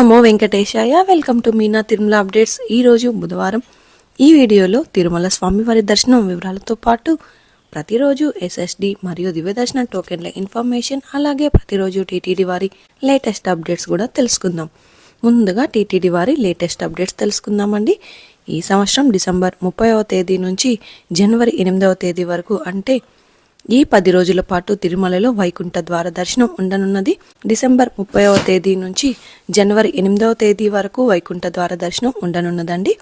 Namo Venkatesaya. Welcome to Meena Tirumala updates ఈరోజు బుధవారం. ఈ వీడియోలో తిరుమల స్వామివారి దర్శనం వివరాలతో పాటు ప్రతిరోజు ఎస్ఎస్డి మరియు దివ్యదర్శన టోకెన్ల ఇన్ఫర్మేషన్ అలాగే ప్రతిరోజు టీటీడీ వారి లేటెస్ట్ అప్డేట్స్ కూడా తెలుసుకుందాం. ముందుగా టీటీడీ వారి లేటెస్ట్ అప్డేట్స్ తెలుసుకుందామండి. ఈ సంవత్సరం డిసెంబర్ ముప్పైవ తేదీ నుంచి జనవరి ఎనిమిదవ తేదీ వరకు అంటే ఈ పది రోజుల పాటు తిరుమలలో వైకుంఠ ద్వార దర్శనం ఉండనున్నది. డిసెంబర్ ముప్పైవ తేదీ నుంచి జనవరి ఎనిమిదవ తేదీ వరకు వైకుంఠ ద్వార దర్శనం ఉండనున్నదండి.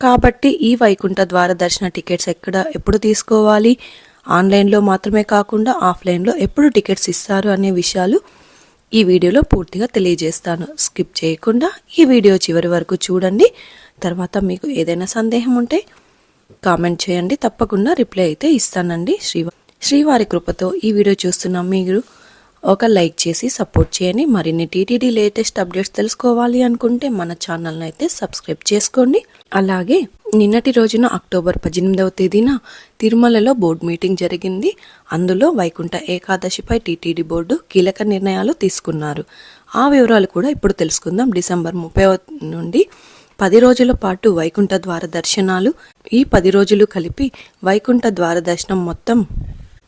కాబట్టి ఈ వైకుంఠ ద్వార దర్శన టికెట్స్ ఎక్కడ ఎప్పుడు తీసుకోవాలి? ఆన్లైన్లో మాత్రమే కాకుండా ఆఫ్లైన్లో ఎప్పుడు టికెట్స్ ఇస్తారు అనే విషయాలు ఈ వీడియోలో పూర్తిగా తెలియజేస్తాను. స్కిప్ చేయకుండా ఈ వీడియో చివరి వరకు చూడండి. తర్వాత మీకు ఏదైనా సందేహం ఉంటే కామెంట్ చేయండి. తప్పకుండా రిప్లై అయితే ఇస్తానండి. శ్రీవా శ్రీవారి కృపతో ఈ వీడియో చూస్తున్న. మీరు ఒక లైక్ చేసి సపోర్ట్ చేయండి. మరిన్ని టీటీడీ లేటెస్ట్ అప్డేట్స్ తెలుసుకోవాలి అనుకుంటే మన ఛానల్ని అయితే సబ్స్క్రైబ్ చేసుకోండి. అలాగే నిన్నటి రోజున అక్టోబర్ పద్దెనిమిదవ తేదీన తిరుమలలో బోర్డు మీటింగ్ జరిగింది. అందులో వైకుంఠ ఏకాదశిపై టీటీడీ బోర్డు కీలక నిర్ణయాలు తీసుకున్నారు. ఆ వివరాలు కూడా ఇప్పుడు తెలుసుకుందాం. డిసెంబర్ ముప్పై నుండి పది రోజుల పాటు వైకుంఠ ద్వార దర్శనాలు. ఈ పది రోజులు కలిపి వైకుంఠ ద్వార దర్శనం మొత్తం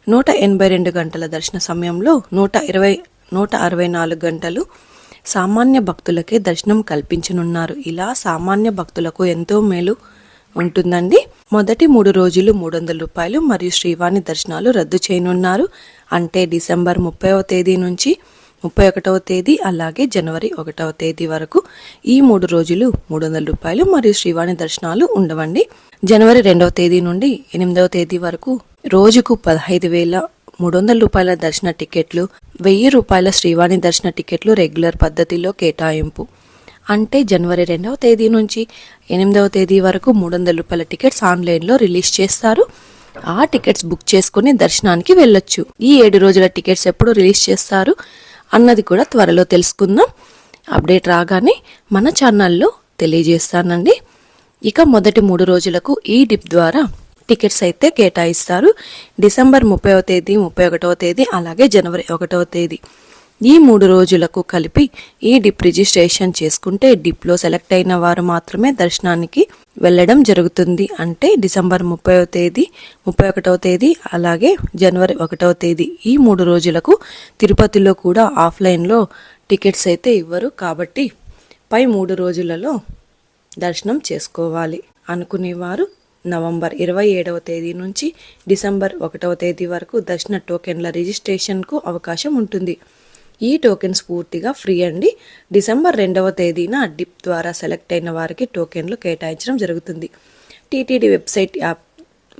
నూట ఎనభై రెండు గంటల దర్శన సమయంలో నూట ఇరవై నూట అరవై నాలుగు గంటలు సామాన్య భక్తులకే దర్శనం కల్పించనున్నారు. ఇలా సామాన్య భక్తులకు ఎంతో మేలు ఉంటుందండి. మొదటి మూడు రోజులు మూడు వందల రూపాయలు మరియు శ్రీవాణి దర్శనాలు రద్దు చేయనున్నారు. అంటే డిసెంబర్ ముప్పైవ తేదీ నుంచి ముప్పై ఒకటవ తేదీ అలాగే జనవరి ఒకటవ తేదీ వరకు ఈ మూడు రోజులు మూడు వందల రూపాయలు మరియు శ్రీవాణి దర్శనాలు ఉండవండి. జనవరి రెండవ తేదీ నుండి ఎనిమిదవ తేదీ వరకు రోజుకు పదహైదు వేల మూడు వందల రూపాయల దర్శన టికెట్లు వెయ్యి రూపాయల శ్రీవాణి దర్శన టికెట్లు రెగ్యులర్ పద్ధతిలో కేటాయింపు. అంటే జనవరి రెండవ తేదీ నుంచి ఎనిమిదవ తేదీ వరకు మూడు వందల రూపాయల టికెట్స్ ఆన్లైన్లో రిలీజ్ చేస్తారు. ఆ టికెట్స్ బుక్ చేసుకుని దర్శనానికి వెళ్ళొచ్చు. ఈ ఏడు రోజుల టికెట్స్ ఎప్పుడు రిలీజ్ చేస్తారు అన్నది కూడా త్వరలో తెలుసుకుందాం. అప్డేట్ రాగానే మన ఛానల్లో తెలియజేస్తానండి. ఇక మొదటి మూడు రోజులకు ఈ డిప్ ద్వారా టికెట్స్ అయితే కేటాయిస్తారు. డిసెంబర్ ముప్పైవ తేదీ ముప్పై ఒకటవ తేదీ అలాగే జనవరి ఒకటవ తేదీ. ఈ మూడు రోజులకు కలిపి ఈ డిప్ రిజిస్ట్రేషన్ చేసుకుంటే డిప్లో సెలెక్ట్ అయిన వారు మాత్రమే దర్శనానికి వెళ్ళడం జరుగుతుంది. అంటే డిసెంబర్ ముప్పైవ తేదీ ముప్పై ఒకటవ తేదీ అలాగే జనవరి ఒకటవ తేదీ ఈ మూడు రోజులకు తిరుపతిలో కూడా ఆఫ్లైన్లో టికెట్స్ అయితే ఇవ్వరు. కాబట్టి పై మూడు రోజులలో దర్శనం చేసుకోవాలి. అనుకునేవారు నవంబర్ ఇరవై ఏడవ తేదీ నుంచి డిసెంబర్ ఒకటవ తేదీ వరకు దర్శన టోకెన్ల రిజిస్ట్రేషన్కు అవకాశం ఉంటుంది. ఈ టోకెన్స్ పూర్తిగా ఫ్రీ అండి. డిసెంబర్ రెండవ తేదీన డిప్ ద్వారా సెలెక్ట్ అయిన వారికి టోకెన్లు కేటాయించడం జరుగుతుంది. టీటీడీ వెబ్సైట్ యాప్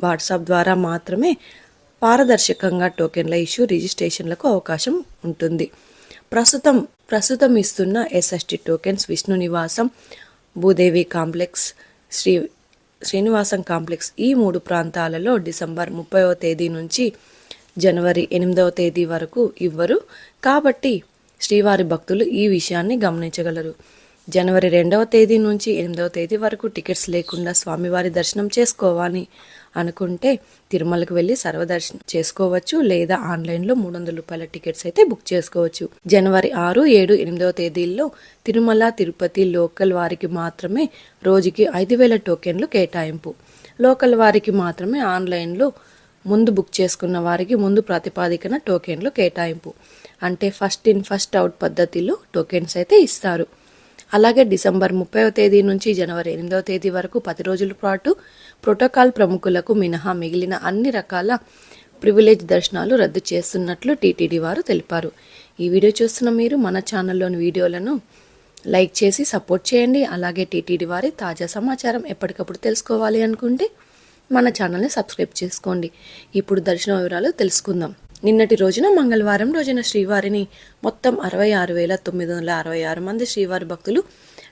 వాట్సాప్ ద్వారా మాత్రమే పారదర్శకంగా టోకెన్ల ఇష్యూ రిజిస్ట్రేషన్లకు అవకాశం ఉంటుంది. ప్రస్తుతం ప్రస్తుతం ఇస్తున్న SST tokens Vishnu Nivasam Bhudevi complex Sri Srinivasam complex ఈ మూడు ప్రాంతాలలో డిసెంబర్ ముప్పైవ తేదీ నుంచి జనవరి ఎనిమిదవ తేదీ వరకు ఇవ్వరు. కాబట్టి శ్రీవారి భక్తులు ఈ విషయాన్ని గమనించగలరు. జనవరి రెండవ తేదీ నుంచి ఎనిమిదవ తేదీ వరకు టికెట్స్ లేకుండా స్వామివారి దర్శనం చేసుకోవాలి అనుకుంటే తిరుమలకు వెళ్ళి సర్వదర్శనం చేసుకోవచ్చు లేదా ఆన్లైన్లో మూడు వందల రూపాయల టికెట్స్ అయితే బుక్ చేసుకోవచ్చు. జనవరి ఆరు ఏడు ఎనిమిదవ తేదీల్లో తిరుమల తిరుపతి లోకల్ వారికి మాత్రమే రోజుకి ఐదు వేల టోకెన్లు కేటాయింపు. లోకల్ వారికి మాత్రమే ఆన్లైన్లో ముందు బుక్ చేసుకున్న వారికి ముందు ప్రాతిపాదికన టోకెన్లు కేటాయింపు. అంటే ఫస్ట్ ఇన్ ఫస్ట్ అవుట్ పద్ధతిలో టోకెన్స్ అయితే ఇస్తారు. అలాగే డిసెంబర్ ముప్పైవ తేదీ నుంచి జనవరి ఎనిమిదవ తేదీ వరకు పది రోజుల పాటు ప్రోటోకాల్ ప్రముఖులకు మినహా మిగిలిన అన్ని రకాల ప్రివిలేజ్ దర్శనాలు రద్దు చేస్తున్నట్లు టీటీడీ వారు తెలిపారు. ఈ వీడియో చూస్తున్న మీరు మన ఛానల్లోని వీడియోలను లైక్ చేసి సపోర్ట్ చేయండి. అలాగే టీటీడీ వారి తాజా సమాచారం ఎప్పటికప్పుడు తెలుసుకోవాలి అనుకుంటే మన ఛానల్ని సబ్స్క్రైబ్ చేసుకోండి. ఇప్పుడు దర్శన వివరాలు తెలుసుకుందాం. నిన్నటి రోజున మంగళవారం రోజున శ్రీవారిని మొత్తం అరవై ఆరు వేల తొమ్మిది వందల అరవై ఆరు మంది శ్రీవారి భక్తులు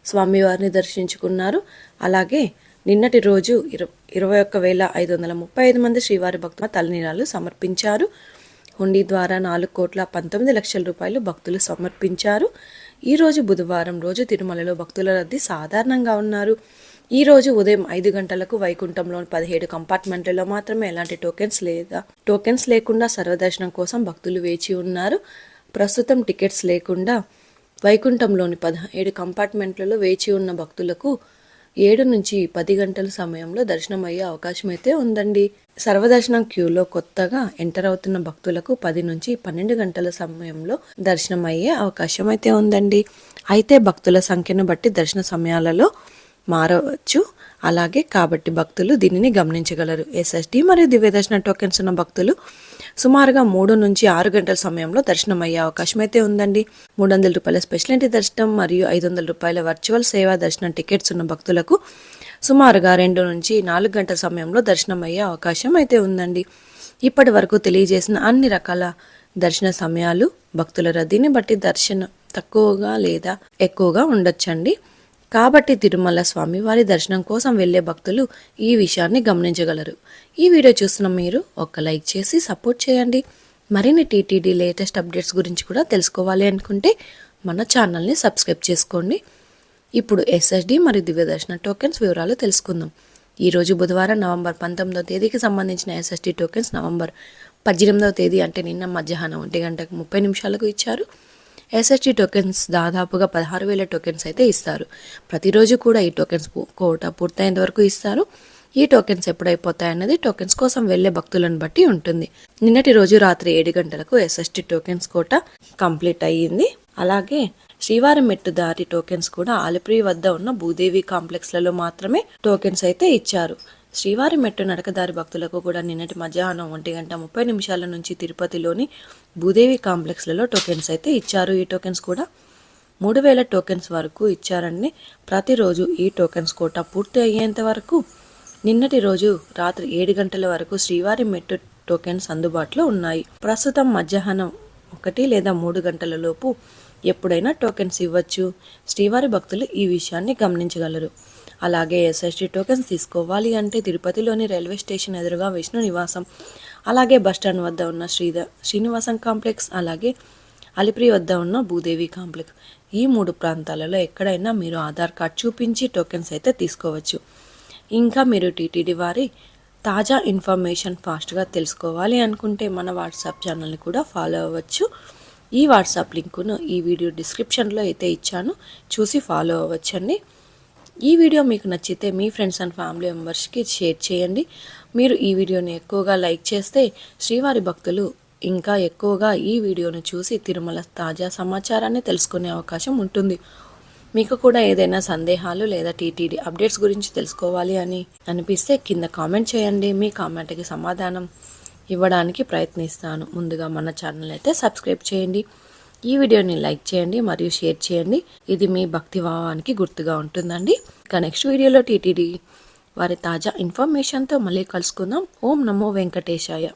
స్వామివారిని దర్శించుకున్నారు. అలాగే నిన్నటి రోజు ఇర ఇరవై ఒక్క వేల ఐదు వందల ముప్పై ఐదు మంది శ్రీవారి భక్తుల తలనీరాలు సమర్పించారు. హుండీ ద్వారా నాలుగు కోట్ల పంతొమ్మిది లక్షల రూపాయలు భక్తులు సమర్పించారు. ఈరోజు బుధవారం రోజు తిరుమలలో భక్తుల రద్దీ సాధారణంగా ఉన్నారు. ఈ రోజు ఉదయం ఐదు గంటలకు వైకుంఠంలోని పదిహేడు కంపార్ట్మెంట్లలో మాత్రమే ఎలాంటి టోకెన్స్ లేదా టోకెన్స్ లేకుండా సర్వదర్శనం కోసం భక్తులు వేచి ఉన్నారు. ప్రస్తుతం టికెట్స్ లేకుండా వైకుంఠంలోని పదిహేడు కంపార్ట్మెంట్లలో వేచి ఉన్న భక్తులకు ఏడు నుంచి పది గంటల సమయంలో దర్శనం అయ్యే అవకాశం అయితే ఉందండి. సర్వదర్శనం క్యూలో కొత్తగా ఎంటర్ అవుతున్న భక్తులకు పది నుంచి పన్నెండు గంటల సమయంలో దర్శనం అయ్యే అవకాశం అయితే ఉందండి. అయితే భక్తుల సంఖ్యను బట్టి దర్శన సమయాలలో మారవచ్చు. అలాగే కాబట్టి భక్తులు దీనిని గమనించగలరు. ఎస్ఎస్డి మరియు దివ్య దర్శన టోకెన్స్ ఉన్న భక్తులు సుమారుగా మూడు నుంచి ఆరు గంటల సమయంలో దర్శనం అయ్యే అవకాశం అయితే ఉందండి. మూడు వందల రూపాయల స్పెషల్ దర్శనం మరియు ఐదు వందల రూపాయల వర్చువల్ సేవా దర్శనం టికెట్స్ ఉన్న భక్తులకు సుమారుగా రెండు నుంచి నాలుగు గంటల సమయంలో దర్శనం అయ్యే అవకాశం అయితే ఉందండి. ఇప్పటి వరకు తెలియజేసిన అన్ని రకాల దర్శన సమయాలు భక్తుల రద్దీని బట్టి దర్శనం తక్కువగా లేదా ఎక్కువగా ఉండొచ్చండి. కాబట్టి తిరుమల స్వామివారి దర్శనం కోసం వెళ్ళే భక్తులు ఈ విషయాన్ని గమనించగలరు. ఈ వీడియో చూస్తున్న మీరు ఒక లైక్ చేసి సపోర్ట్ చేయండి. మరిన్ని టీటీడీ లేటెస్ట్ అప్డేట్స్ గురించి కూడా తెలుసుకోవాలి అనుకుంటే మన ఛానల్ని సబ్స్క్రైబ్ చేసుకోండి. ఇప్పుడు ఎస్ఎస్డి మరియు దివ్యదర్శన టోకెన్స్ వివరాలు తెలుసుకుందాం. ఈరోజు బుధవారం నవంబర్ పంతొమ్మిదవ తేదీకి సంబంధించిన ఎస్ఎస్డి టోకెన్స్ నవంబర్ పద్దెనిమిదవ తేదీ అంటే నిన్న మధ్యాహ్నం ఒంటి గంటకు ముప్పై నిమిషాలకు ఇచ్చారు. ఎస్ఎస్టీ టోకెన్స్ దాదాపుగా పదహారు వేల టోకెన్స్ అయితే ఇస్తారు. ప్రతిరోజు కూడా ఈ టోకెన్స్ కోట పూర్తయ్యేంత వరకు ఇస్తారు. ఈ టోకెన్స్ ఎప్పుడైపోతాయన్నది టోకెన్స్ కోసం వెళ్ళే భక్తులను బట్టి ఉంటుంది. నిన్నటి రోజు రాత్రి ఏడు గంటలకు ఎస్ఎస్టీ టోకెన్స్ కోట కంప్లీట్ అయ్యింది. అలాగే శ్రీవారి మెట్టు దారి టోకెన్స్ కూడా ఆలిప్రి వద్ద ఉన్న భూదేవి కాంప్లెక్స్లలో మాత్రమే టోకెన్స్ అయితే ఇచ్చారు. శ్రీవారి మెట్టు నడకదారి భక్తులకు కూడా నిన్నటి మధ్యాహ్నం ఒంటి గంట ముప్పై నిమిషాల నుంచి తిరుపతిలోని భూదేవి కాంప్లెక్స్లలో టోకెన్స్ అయితే ఇచ్చారు. ఈ టోకెన్స్ కూడా మూడు వేల టోకెన్స్ వరకు ఇచ్చారని ప్రతిరోజు ఈ టోకెన్స్ కోట పూర్తి అయ్యేంత వరకు నిన్నటి రోజు రాత్రి ఏడు గంటల వరకు శ్రీవారి మెట్టు టోకెన్స్ అందుబాటులో ఉన్నాయి. ప్రస్తుతం మధ్యాహ్నం ఒకటి లేదా మూడు గంటల లోపు ఎప్పుడైనా టోకెన్స్ ఇవ్వచ్చు. శ్రీవారి భక్తులు ఈ విషయాన్ని గమనించగలరు. అలాగే ఎస్ఎస్టీ టోకెన్స్ తీసుకోవాలి అంటే తిరుపతిలోని రైల్వే స్టేషన్ ఎదురుగా విష్ణు నివాసం అలాగే బస్టాండ్ వద్ద ఉన్న శ్రీధ శ్రీనివాసం కాంప్లెక్స్ అలాగే అలిప్రి వద్ద ఉన్న భూదేవి కాంప్లెక్స్. ఈ మూడు ప్రాంతాలలో ఎక్కడైనా మీరు ఆధార్ కార్డ్ చూపించి టోకెన్స్ అయితే తీసుకోవచ్చు. ఇంకా మీరు టీటీడీ వారి తాజా ఇన్ఫర్మేషన్ ఫాస్ట్గా తెలుసుకోవాలి అనుకుంటే మన వాట్సాప్ ఛానల్ని కూడా ఫాలో అవ్వచ్చు. ఈ వాట్సాప్ లింకును ఈ వీడియో డిస్క్రిప్షన్లో అయితే ఇచ్చాను. చూసి ఫాలో అవ్వచ్చండి. ఈ వీడియో మీకు నచ్చితే మీ ఫ్రెండ్స్ అండ్ ఫ్యామిలీ మెంబర్స్కి షేర్ చేయండి. మీరు ఈ వీడియోని ఎక్కువగా లైక్ చేస్తే శ్రీవారి భక్తులు ఇంకా ఎక్కువగా ఈ వీడియోను చూసి తిరుమల తాజా సమాచారాన్ని తెలుసుకునే అవకాశం ఉంటుంది. మీకు కూడా ఏదైనా సందేహాలు లేదా టీటీడీ అప్డేట్స్ గురించి తెలుసుకోవాలి అని అనిపిస్తే కింద కామెంట్ చేయండి. మీ కామెంట్కి సమాధానం ఇవ్వడానికి ప్రయత్నిస్తాను. ముందుగా మన ఛానల్ అయితే సబ్స్క్రైబ్ చేయండి. ఈ వీడియోని లైక్ చేయండి మరియు షేర్ చేయండి. ఇది మీ భక్తి భావానికి గుర్తుగా ఉంటుందండి. ఇక నెక్స్ట్ వీడియోలో టీటీడీ వారి తాజా ఇన్ఫర్మేషన్తో మళ్ళీ కలుసుకుందాం. ఓం నమో వెంకటేశాయ.